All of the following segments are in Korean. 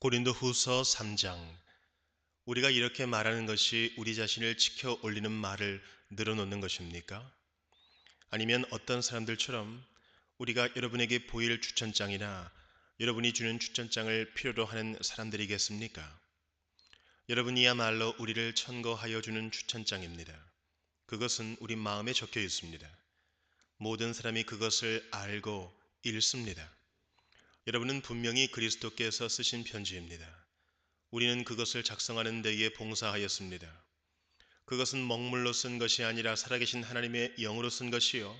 고린도 후서 3장 우리가 이렇게 말하는 것이 우리 자신을 지켜 올리는 말을 늘어놓는 것입니까? 아니면 어떤 사람들처럼 우리가 여러분에게 보일 추천장이나 여러분이 주는 추천장을 필요로 하는 사람들이겠습니까? 여러분이야말로 우리를 천거하여 주는 추천장입니다. 그것은 우리 마음에 적혀 있습니다. 모든 사람이 그것을 알고 읽습니다. 여러분은 분명히 그리스도께서 쓰신 편지입니다. 우리는 그것을 작성하는 데에 봉사하였습니다. 그것은 먹물로 쓴 것이 아니라 살아계신 하나님의 영으로 쓴 것이요.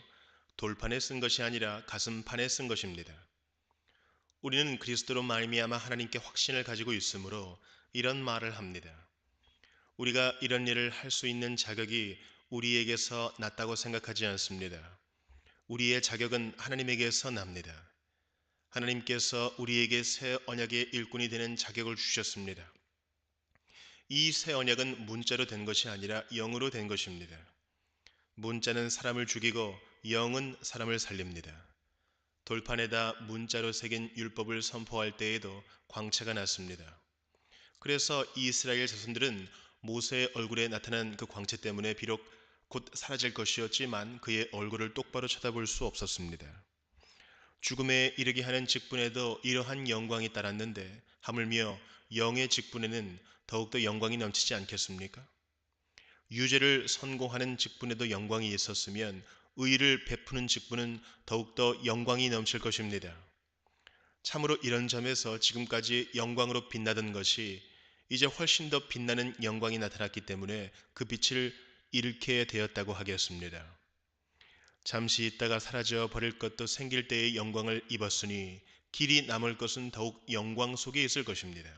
돌판에 쓴 것이 아니라 가슴판에 쓴 것입니다. 우리는 그리스도로 말미암아 하나님께 확신을 가지고 있으므로 이런 말을 합니다. 우리가 이런 일을 할 수 있는 자격이 우리에게서 낫다고 생각하지 않습니다. 우리의 자격은 하나님에게서 납니다. 하나님께서 우리에게 새 언약의 일꾼이 되는 자격을 주셨습니다. 이 새 언약은 문자로 된 것이 아니라 영으로 된 것입니다. 문자는 사람을 죽이고 영은 사람을 살립니다. 돌판에다 문자로 새긴 율법을 선포할 때에도 광채가 났습니다. 그래서 이스라엘 자손들은 모세의 얼굴에 나타난 그 광채 때문에 비록 곧 사라질 것이었지만 그의 얼굴을 똑바로 쳐다볼 수 없었습니다. 죽음에 이르게 하는 직분에도 이러한 영광이 따랐는데 하물며 영의 직분에는 더욱더 영광이 넘치지 않겠습니까? 유죄를 선고하는 직분에도 영광이 있었으면 의를 베푸는 직분은 더욱더 영광이 넘칠 것입니다. 참으로 이런 점에서 지금까지 영광으로 빛나던 것이 이제 훨씬 더 빛나는 영광이 나타났기 때문에 그 빛을 잃게 되었다고 하겠습니다. 잠시 있다가 사라져 버릴 것도 생길 때의 영광을 입었으니 길이 남을 것은 더욱 영광 속에 있을 것입니다.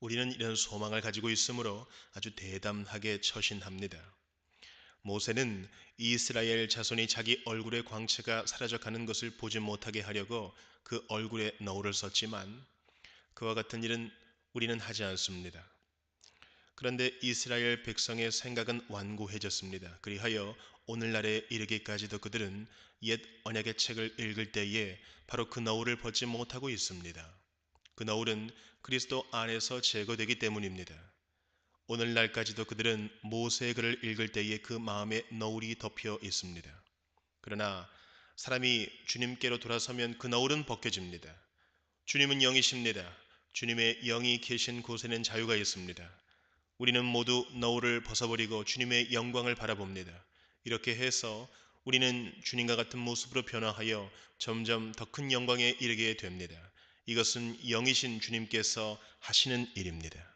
우리는 이런 소망을 가지고 있으므로 아주 대담하게 처신합니다. 모세는 이스라엘 자손이 자기 얼굴의 광채가 사라져 가는 것을 보지 못하게 하려고 그 얼굴에 너울을 썼지만 그와 같은 일은 우리는 하지 않습니다. 그런데 이스라엘 백성의 생각은 완고해졌습니다. 그리하여 오늘날에 이르기까지도 그들은 옛 언약의 책을 읽을 때에 바로 그 너울을 벗지 못하고 있습니다. 그 너울은 그리스도 안에서 제거되기 때문입니다. 오늘날까지도 그들은 모세의 글을 읽을 때에 그 마음에 너울이 덮여 있습니다. 그러나 사람이 주님께로 돌아서면 그 너울은 벗겨집니다. 주님은 영이십니다. 주님의 영이 계신 곳에는 자유가 있습니다. 우리는 모두 너울을 벗어버리고 주님의 영광을 바라봅니다. 이렇게 해서 우리는 주님과 같은 모습으로 변화하여 점점 더 큰 영광에 이르게 됩니다. 이것은 영이신 주님께서 하시는 일입니다.